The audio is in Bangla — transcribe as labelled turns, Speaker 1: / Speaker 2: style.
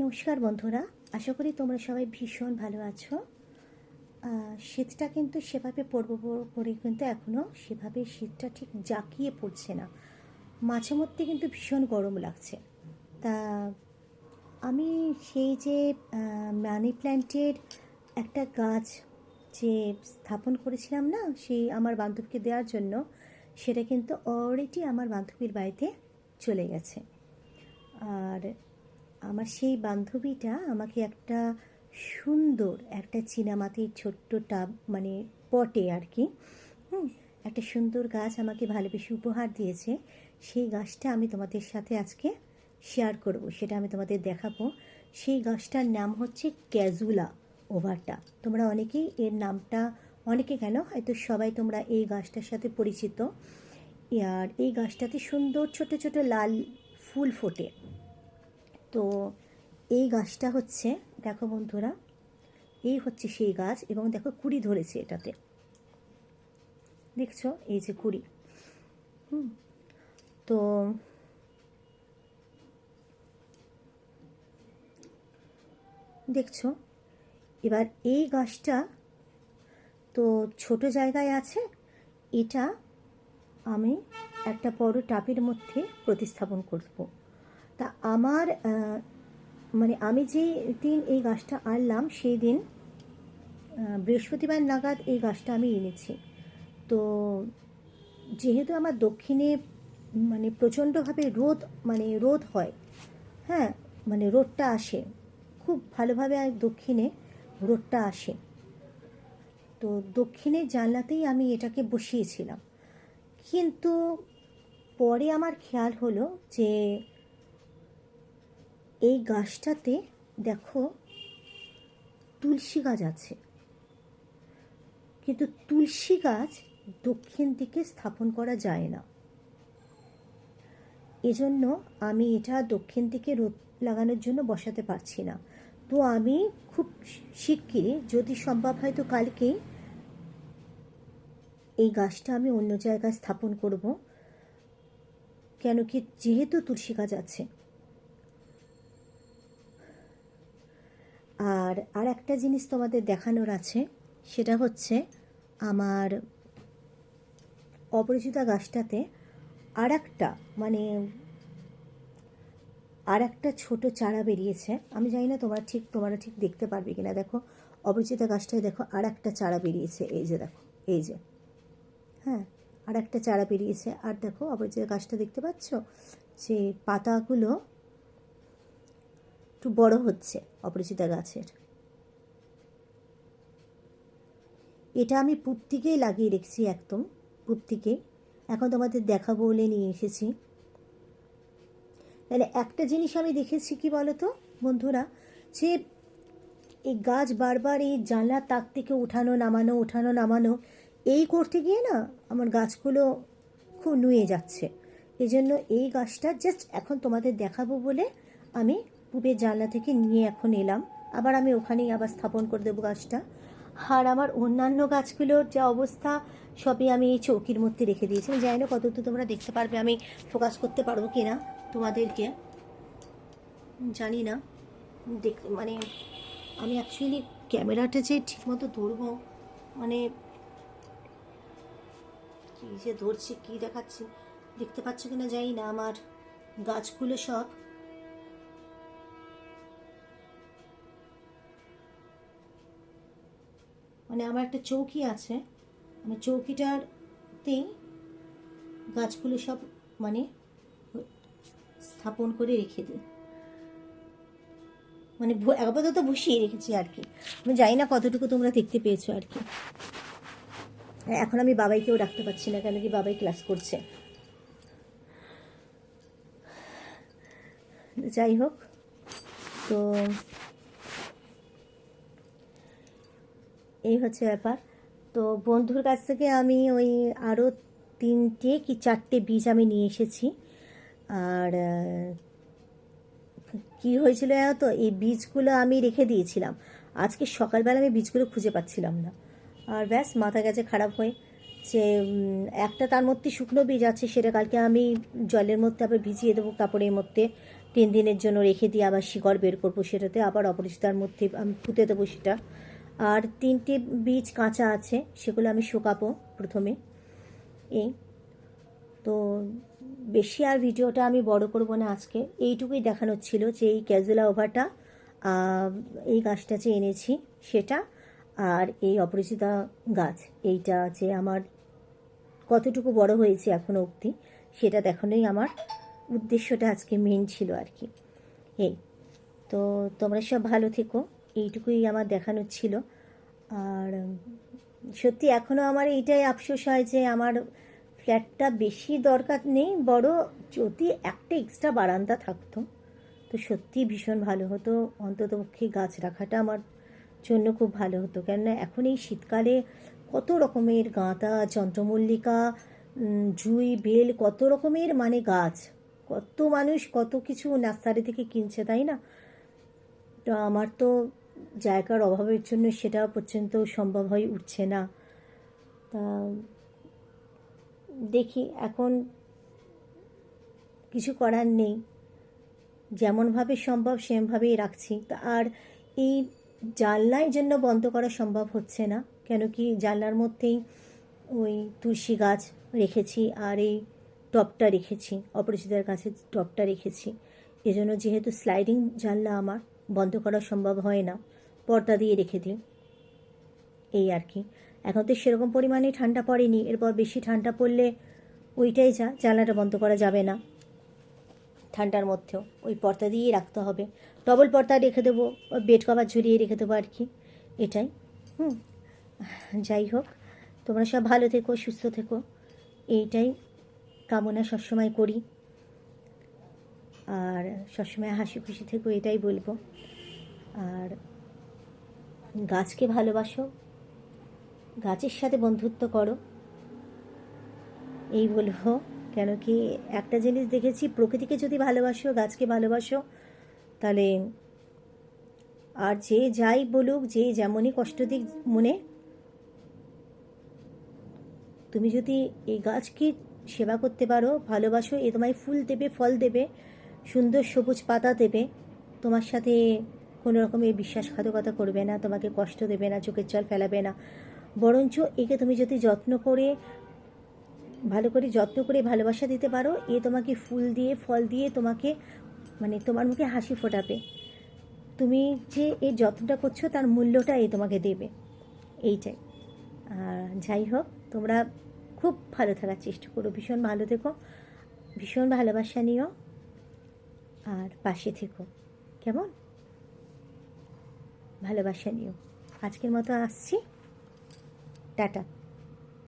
Speaker 1: নমস্কার বন্ধুরা, আশা করি তোমরা সবাই ভীষণ ভালো আছো। শীতটা কিন্তু সেভাবে পড়ব করে কিন্তু এখনও সেভাবে শীতটা ঠিক জাঁকিয়ে পড়ছে না। মাঝে মধ্যে কিন্তু ভীষণ গরম লাগছে। তা আমি সেই যে মানি প্ল্যান্টের একটা গাছ যে স্থাপন করেছিলাম না, সেই আমার বান্ধবীকে দেওয়ার জন্য, সেটা কিন্তু অলরেডি আমার বান্ধবীর বাড়িতে চলে গেছে। আর আমার সেই বান্ধবীটা আমাকে একটা সুন্দর একটা চীনামাটির ছোট্ট টাব মানে পটে আর কি, হুম, একটা সুন্দর গাছ আমাকে ভালোবেসে উপহার দিয়েছে। সেই গাছটা আমি তোমাদের সাথে আজকে শেয়ার করব, সেটা আমি তোমাদের দেখাবো। সেই গাছটার নাম হচ্ছে ক্যাজুলা ওভারটা। তোমরা অনেকেই এর নামটা, অনেকে কেন, হয়তো সবাই তোমরা এই গাছটার সাথে পরিচিত। আর এই গাছটাতে সুন্দর ছোট ছোট লাল ফুল ফোটে। তো এই গাছটা হচ্ছে, দেখো বন্ধুরা, এই হচ্ছে সেই গাছ এবং দেখো কুড়ি ধরেছে এটাতে। দেখছ? এই যে কুড়ি। হুম। তো দেখছ? এবার এই গাছটা তো ছোট জায়গায় আছে, এটা আমি একটা বড় টাপের মধ্যে প্রতিস্থাপন করব। তা আমার মানে আমি যে দিন এই গাছটা আনলাম, সেই দিন বৃহস্পতিবার নাগাদ এই গাছটা আমি এনেছি। তো যেহেতু আমার দক্ষিণে মানে প্রচণ্ডভাবে রোদ মানে রোদ হয় হ্যাঁ মানে রোদটা আসে, খুব ভালোভাবে দক্ষিণে রোদটা আসে, তো দক্ষিণের জানলাতেই আমি এটাকে বসিয়েছিলাম। কিন্তু পরে আমার খেয়াল হলো যে এই গাছটাতে দেখো তুলসী গাছ আছে। কিন্তু তুলসী গাছ দক্ষিণ দিকে স্থাপন করা যায় না। এজন্য আমি এটা দক্ষিণ দিকে রোদ লাগানোর জন্য বসাতে পারছি না। তো আমি খুব শিগগিরই যদি সম্ভব হয় তো কালকেই এই গাছটা আমি অন্য জায়গায় স্থাপন করব। কেন কি যেহেতু তুলসী গাছ আছে। আর আর একটা জিনিস তোমাদের দেখানোর আছে, সেটা হচ্ছে আমার অপরিচিতা গাছটাতে আর একটা মানে আর একটা ছোট চারা বেরিয়েছে। আমি জানি না তোমরা ঠিক তোমরা ঠিক দেখতে পারবে কিনা। দেখো, অপরিচিতা গাছটায় দেখো আর একটা চারা বেরিয়েছে। এই যে দেখো, এই যে হ্যাঁ আর একটা চারা বেরিয়েছে। আর দেখো, অপরিচিতা গাছটা দেখতে পাচ্ছ? যে পাতাগুলো একটু বড় হচ্ছে অপরিচিতা গাছের। এটা আমি পূব লাগিয়ে রেখেছি একদম পূব এখন তোমাদের দেখাবো বলে নিয়ে এসেছি। তাহলে একটা জিনিস আমি দেখেছি কি বলো তো বন্ধুরা, যে এই গাছ বারবার এই জানলার তাক থেকে উঠানো, নামানো উঠানো, নামানো, এই করতে গিয়ে না আমার গাছগুলো খুব নুয়ে যাচ্ছে। এই জন্য এই গাছটা জাস্ট এখন তোমাদের দেখাবো বলে আমি পূবের জানলা থেকে নিয়ে এখন এলাম। আবার আমি ওখানেই আবার স্থাপন করে দেবো গাছটা। আর আমার অন্যান্য গাছগুলোর যা অবস্থা, সবই আমি এই চৌকির মধ্যে রেখে দিয়েছি। আমি জানি না কতদূর তোমরা দেখতে পারবে, আমি ফোকাস করতে পারব কি না তোমাদেরকে। জানি না। দেখ মানে আমি অ্যাকচুয়ালি ক্যামেরাটা যে ঠিকমতো ধরবো মানে কী যে ধরছি, কী দেখাচ্ছি, দেখতে পাচ্ছ কিনা জানি না। আমার গাছগুলো সব মানে আমার একটা চৌকি আছে। মানে চৌকিটারতেই গাছগুলো সব মানে স্থাপন করে রেখে দিই। মানে আপাতত বসিয়ে রেখেছি আর কি। আমি জানি না কতটুকু তোমরা দেখতে পেয়েছ আর কি। এখন আমি বাবাইকেও ডাকতে পারছি না কেন কি বাবাই ক্লাস করছে। যাই হোক, তো এই হচ্ছে ব্যাপার। তো বন্ধুর কাছ থেকে আমি ওই আরও তিনটে কি চারটে বীজ আমি নিয়ে এসেছি। আর কি হয়েছিল তো? এই বীজগুলো আমি রেখে দিয়েছিলাম। আজকে সকালবেলা আমি বীজগুলো খুঁজে পাচ্ছিলাম না। আর ব্যাস, মাথা গেছে খারাপ হয়ে যে একটা তার মধ্যে শুকনো বীজ আছে, সেটা কালকে আমি জলের মধ্যে আবার ভিজিয়ে দেবো, কাপড়ের মধ্যে তিন দিনের জন্য রেখে দিয়ে আবার শিকড় বের করব সেটাতে, আবার অপরিচিতার মধ্যে আমি পুঁতে দেবো সেটা। আর তিনটে বীজ কাঁচা আছে, সেগুলো আমি শুকাবো প্রথমে। এই। তো বেশি আর ভিডিওটা আমি বড় করব না আজকে। এইটুকুই দেখানোর ছিল যে এই ক্যাজুলা ওভারটা এই গাছটা যে এনেছি সেটা আর এই অপরিচিতা গাছ। এইটা যে আমার কতটুকু বড় হয়েছে এখনও অবধি, সেটা দেখানোই আমার উদ্দেশ্যটা আজকে মেন ছিল আর কি। এই। তো তোমরা সব ভালো থেকো। এইটুকুই আমার দেখানোর ছিল। আর, সত্যি এখনও আমার এইটাই আফসোস হয় যে আমার ফ্ল্যাটটা বেশি দরকার নেই, বড় যদি একটা এক্সট্রা বারান্দা থাকতো, তো সত্যি ভীষণ ভালো হতো। অন্ততপক্ষে গাছ রাখাটা আমার জন্য খুব ভালো হতো। কেননা এখন এই শীতকালে কত রকমের গাঁদা চন্দ্রমল্লিকা জুই, বেল, কত রকমের মানে গাছ। কত মানুষ কত কিছু নার্সারি থেকে কিনছে, তাই না? তো আমার তো জায়গার অভাবের জন্য সেটা পর্যন্ত সম্ভব হয়ে উঠছে না। তা দেখি, এখন কিছু করার নেই। যেমনভাবে সম্ভব সেমভাবেই রাখছি। তা আর এই জানলার জন্য বন্ধ করা সম্ভব হচ্ছে না, কেন কি জানলার মধ্যেই ওই তুলসী গাছ রেখেছি আর এই টপটা রেখেছি, অপরিচিতার কাছে টপটা রেখেছি। এজন্য যেহেতু স্লাইডিং জানলা আমার, বন্ধ করা সম্ভব হয় না। পর্দা দিয়ে রেখে দিই এই আর কি। এখন তো সেরকম পরিমাণে ঠান্ডা পড়েনি। এরপর বেশি ঠান্ডা পড়লে ওইটাই যা, জানলাটা বন্ধ করা যাবে না। ঠান্ডার মধ্যেও ওই পর্দা দিয়েই রাখতে হবে। ডবল পর্দা রেখে দেবো বেড কভার ঝুলিয়ে রেখে দেবো আর কি। এটাই। হুম। যাই হোক, তোমরা সব ভালো থেকো, সুস্থ থেকো। এইটাই কামনা সবসময় করি। আর সবসময় হাসি খুশি থেকো, এটাই বলব। আর গাছকে ভালোবাসো, গাছের সাথে বন্ধুত্ব করো। এই বলব কেন কি একটা জিনিস দেখেছি, প্রকৃতিকে যদি ভালোবাসো, গাছকে ভালোবাসো, তাহলে আর যে যাই বলুক, যে যেমনই কষ্ট দিক মনে, তুমি যদি এই গাছকে সেবা করতে পারো, ভালোবাসো, এ তোমায় ফুল দেবে, ফল দেবে, সুন্দর সবুজ পাতা দেবে, তোমার সাথে কোনো রকমের বিশ্বাসঘাতকতা করবে না, তোমাকে কষ্ট দেবে না, চোখের জল ফেলাবে না। বরঞ্চ একে তুমি যদি যত্ন করে, ভালো করে যত্ন করে ভালোবাসা দিতে পারো, এ তোমাকে ফুল দিয়ে, ফল দিয়ে তোমাকে মানে তোমার মুখে হাসি ফোটাবে। তুমি যে এই যত্নটা করছ, তার মূল্যটা এ তোমাকে দেবে। এইটাই। আর যাই হোক, তোমরা খুব ভালো থাকার চেষ্টা করো। ভীষণ ভালো থেকো। ভীষণ ভালোবাসা নিও। আর পাশে থেকো। কেমন? ভালোবাসা নিও। আজকের মতো আসছি। টাটা।